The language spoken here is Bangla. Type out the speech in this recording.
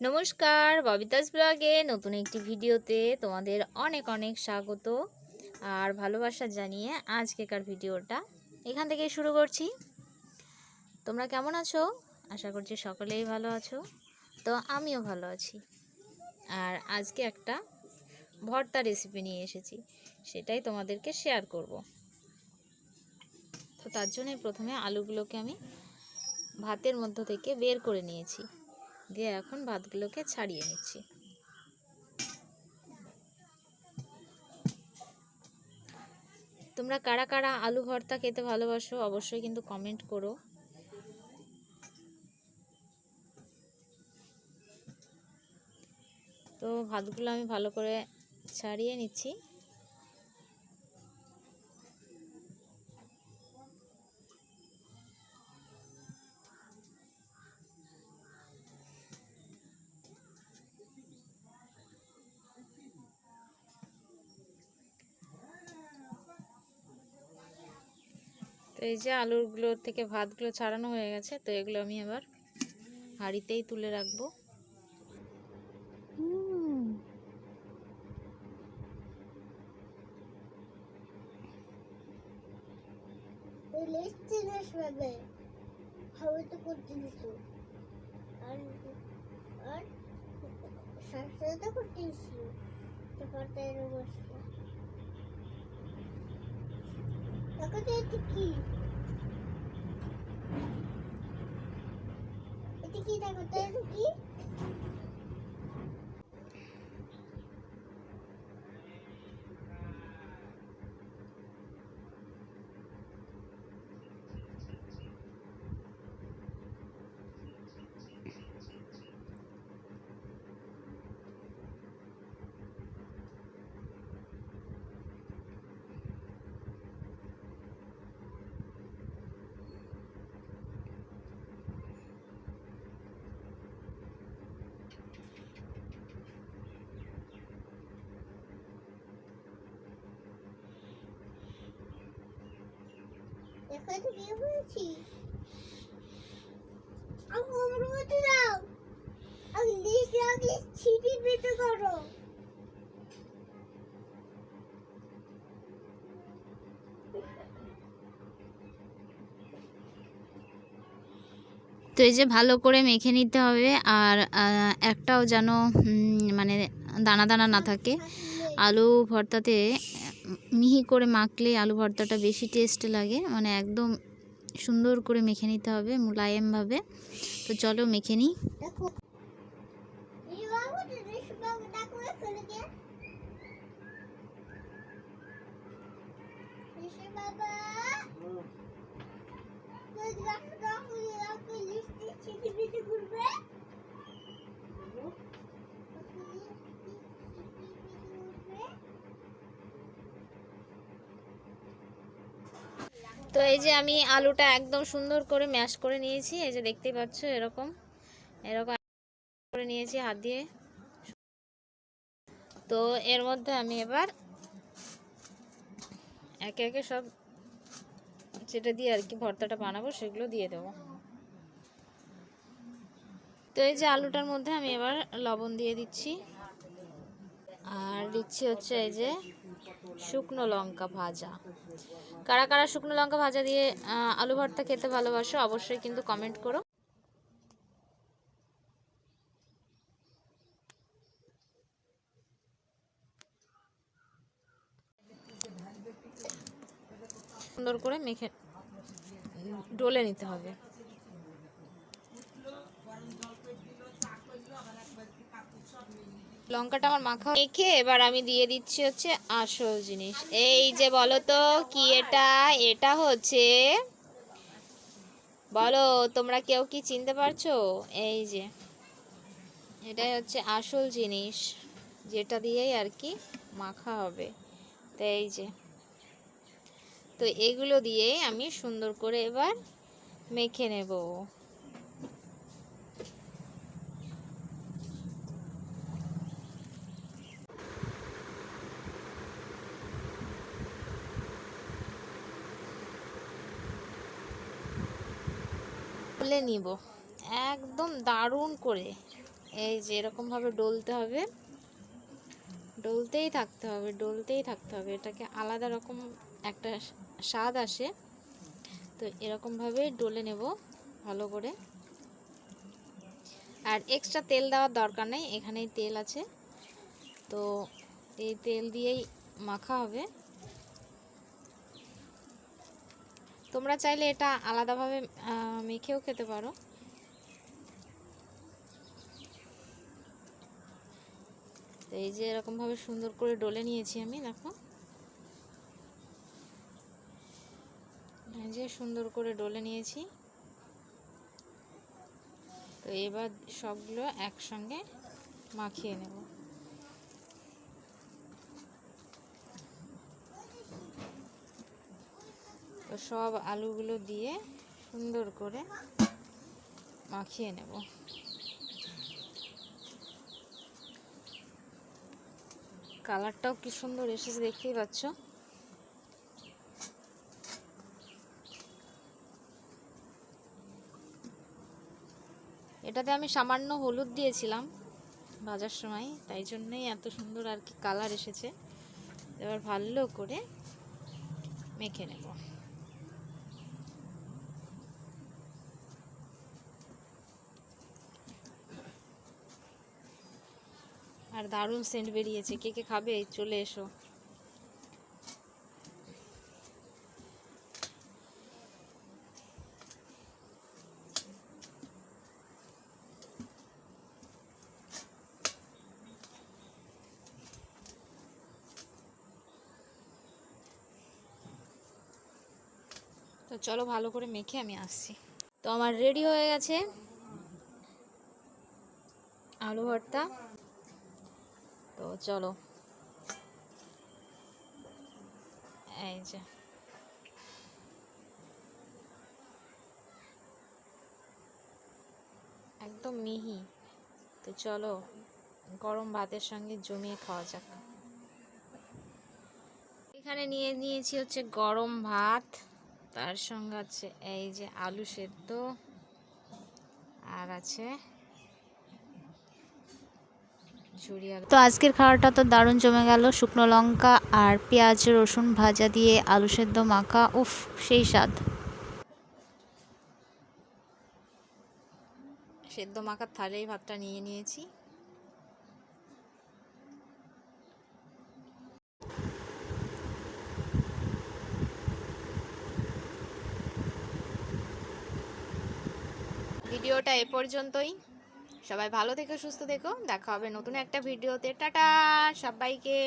নমস্কার, ববিতাস ব্লগে নতুন একটি ভিডিওতে তোমাদের অনেক অনেক স্বাগত আর ভালোবাসা জানিয়ে আজকেকার ভিডিওটা এখান থেকেই শুরু করছি। তোমরা কেমন আছো? আশা করছি সকলেই ভালো আছো। তো আমিও ভালো আছি। আর আজকে একটা ভর্তা রেসিপি নিয়ে এসেছি, সেটাই তোমাদেরকে শেয়ার করব। তো তার জন্য প্রথমে আলুগুলোকে আমি ভাতের মধ্য থেকে বের করে নিয়েছি। দিয়ে এখন ভাতগুলোকে ছাড়িয়ে নিচ্ছি। তোমরা কারা কারা আলু ভর্তা খেতে ভালোবাসো অবশ্যই কিন্তু কমেন্ট করো। তো ভাতগুলো আমি ভালো করে ছাড়িয়ে নিচ্ছি। এই যে আলুগুলো থেকে ভাতগুলো ছাড়ানো হয়ে গেছে, তো এগুলো আমি আবার হাঁড়িতেই তুলে রাখব। আর আর করতে দিছিল তো করতে এর বসে দেখো তো এটা কি দেখো কি দেখো এটা কি বলছি আমি আমার মতো দাও আমি লিস্ট আগে ছিটি পেতে করো তো এই যে ভালো করে মেখে নিতে হবে আর একটাও যেন মানে দানা দানা না থাকে। আলু ভর্তাতে মিহি করে মাখলে আলু ভর্তাটা বেশি টেস্ট লাগে। মানে একদম সুন্দর করে মেখে নিতে হবে মোলায়েমভাবে। তো চলো মেখে নিই। বাবু দেশ বাবু দেখো এখানে কে দেশ বাবা তুই দেখো দেখো দেখো লিস্ট ছিটি পিটি করবে তো এই যে আমি আলুটা একদম সুন্দর করে ম্যাশ করে নিয়েছি, এই যে দেখতেই পাচ্ছ এরকম। এরকম করে নিয়েছি হাত দিয়ে। তো এর মধ্যে আমি এবার একে একে সব যেটা দিয়ে আর কি ভর্তাটা বানাবো সেগুলো দিয়ে দেবো। তো এই যে আলুটার মধ্যে আমি এবার লবণ দিয়ে দিচ্ছি। আর দিচ্ছি হচ্ছে এই যে শুকনো লঙ্কা ভাজা। কারা কারা শুকনো লঙ্কা ভাজা দিয়ে আলু ভর্তা খেতে ভালোবাসো অবশ্যই কিন্তু কমেন্ট করো। সুন্দর করে মেখে ডলে নিতে হবে। লঙ্কাটা আমার মাখা মেখে এবার আমি দিয়ে দিচ্ছি হচ্ছে আসল জিনিস। এই যে বলো তো, কি এটা? এটা হচ্ছে বলো, তোমরা কেউ কি চিনতে পারছ? এই যে, এটাই হচ্ছে আসল জিনিস, যেটা দিয়েই আর কি মাখা হবে। তো এই যে, তো এগুলো দিয়ে আমি সুন্দর করে এবার মেখে নেব। তুলে নিব। একদম দারুণ করে। এই যে এরকমভাবে ডলতে হবে। ডলতেই থাকতে হবে, ডলতেই থাকতে হবে। এটাকে আলাদা রকম একটা স্বাদ আসে। তো এরকমভাবে ডলে নেব ভালো করে। আর এক্সট্রা তেল দেওয়ার দরকার নেই, এখানেই তেল আছে। তো এই তেল দিয়েই মাখা হবে। তোমরা চাইলে এটা আলাদাভাবে মেখেও খেতে পারো। তো এই যে এরকমভাবে সুন্দর করে ডলে নিয়েছি আমি, দেখো। এই যে সুন্দর করে ডলে নিয়েছি। তো এবার সবগুলো একসঙ্গে মাখিয়ে নেব। সব আলুগুলো দিয়ে সুন্দর করে মাখিয়ে নেব। কালারটাও কি সুন্দর এসেছে দেখতেই পাচ্ছ। এটাতে আমি সামান্য হলুদ দিয়েছিলাম ভাজার সময়, তাই জন্যই এত সুন্দর আর কি কালার এসেছে। এবার ভালো করে মেখে নেব। আর দারুণ সেন্ট বেরিয়েছে। কে কে খাবে? চলে এসো। তো চলো ভালো করে মেখে আমি আসছি। তো আমার রেডি হয়ে গেছে আলু ভর্তা। চলো। এই যে। একদম মিহি। তো চলো, গরম ভাতের সঙ্গে জমিয়ে খাওয়া যাক। এখানে নিয়ে নিয়েছি হচ্ছে গরম ভাত, তার সঙ্গে আছে এই যে আলু সেদ্ধ, আর আছে তো আজকের খাওয়াটা তো দারুণ জমে গেল। শুকনো লঙ্কা আর পেঁয়াজ, রসুন ভাজা দিয়ে আলু সেদ্ধ মাখা। উফ, সেই স্বাদ। সেদ্ধ মাখার থালেই ভাতটা নিয়ে নিয়েছি। ভিডিওটা এ পর্যন্তই। সবাই ভালো থেকো সুস্থ থেকো। দেখা হবে নতুন একটা ভিডিওতে। টাটা সবাইকে।